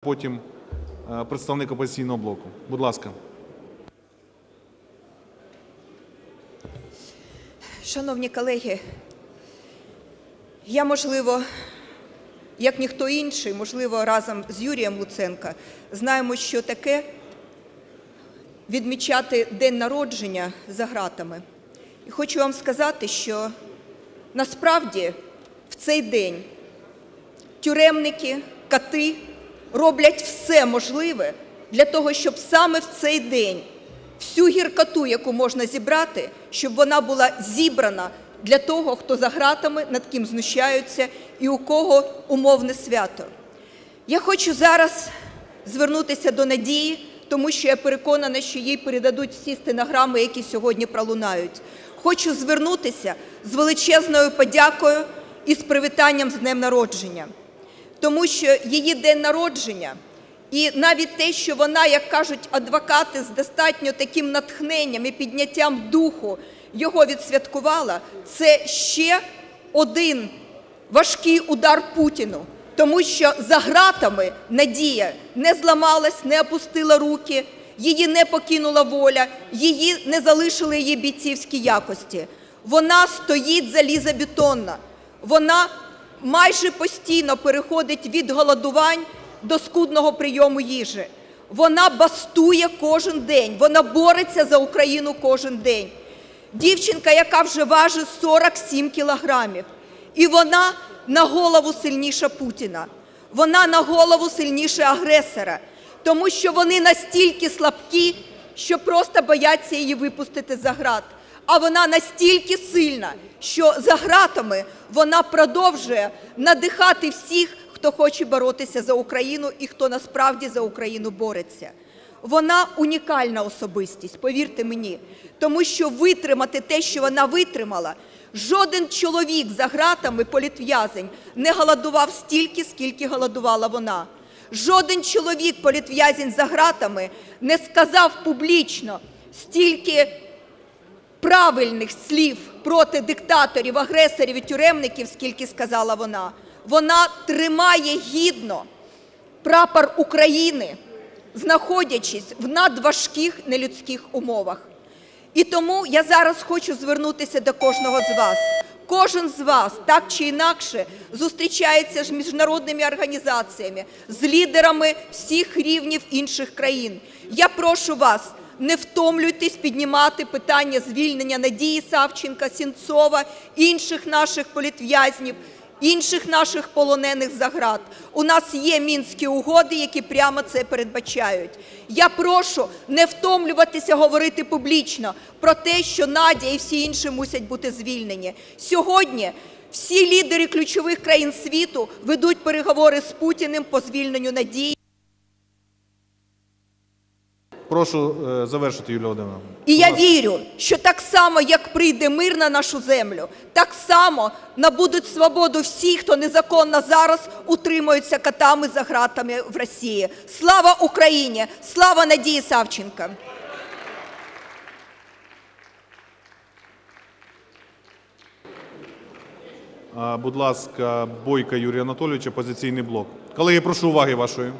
Потім е, представник опозиційного блоку. Будь ласка. Шановні колеги, я, можливо, як ніхто інший, можливо, разом з Юрієм Луценка, знаємо, що таке відмічати день народження за ґратами. І хочу вам сказати, що насправді в цей день тюремники, кати роблять все можливе для того, щоб саме в цей день всю гіркоту, яку можна зібрати, щоб вона була зібрана для того, хто за ґратами, над ким знущаються і у кого умовне свято. Я хочу зараз звернутися до Надії, тому що я переконана, що їй передадуть всі стенограми, які сьогодні пролунають. Хочу звернутися з величезною подякою і з привітанням з днем народження, тому що її день народження. І навіть те, що вона, як кажуть адвокати, з достатньо таким натхненням і підняттям духу його відсвяткувала, це ще один важкий удар Путіну, тому що за ґратами Надія не зламалась, не опустила руки, її не покинула воля, її не залишили її бійцівські якості. Вона стоїть залізобетонна, вона майже постійно переходить від голодувань до скудного прийому їжі. Вона бастує кожен день, вона бореться за Україну кожен день. Дівчинка, яка вже важить 47 кілограмів. І вона на голову сильніша Путіна. Вона на голову сильніша агресора. Тому що вони настільки слабкі, що просто бояться її випустити за град. А вона настільки сильна, що за гратами вона продовжує надихати всіх, хто хоче боротися за Україну і хто насправді за Україну бореться. Вона унікальна особистість, повірте мені, тому що витримати те, що вона витримала, жоден чоловік за ґратами політв'язень не голодував стільки, скільки голодувала вона. Жоден чоловік політв'язень за ґратами не сказав публічно стільки правильних слів проти диктаторів, агресорів і тюремників, скільки сказала вона. Вона тримає гідно прапор України, знаходячись в надважких нелюдських умовах. І тому я зараз хочу звернутися до кожного з вас. Кожен з вас так чи інакше зустрічається з міжнародними організаціями, з лідерами всіх рівнів інших країн. Я прошу вас, не втомлюйтесь піднімати питання звільнення Надії Савченка, Сінцова, інших наших політв'язнів, інших наших полонених за ґрат. У нас є мінські угоди, які прямо це передбачають. Я прошу не втомлюватися говорити публічно про те, що Надя і всі інші мусять бути звільнені. Сьогодні всі лідери ключових країн світу ведуть переговори з Путіним по звільненню Надії. Прошу е, завершити, Юлія Володимировна. І я вірю, що так само, як прийде мир на нашу землю, так само набудуть свободу всі, хто незаконно зараз утримуються катами за гратами в Росії. Слава Україні! Слава Надії Савченко! Будь ласка, Бойка Юрій Анатолійович, опозиційний блок. Колеги, прошу уваги вашої.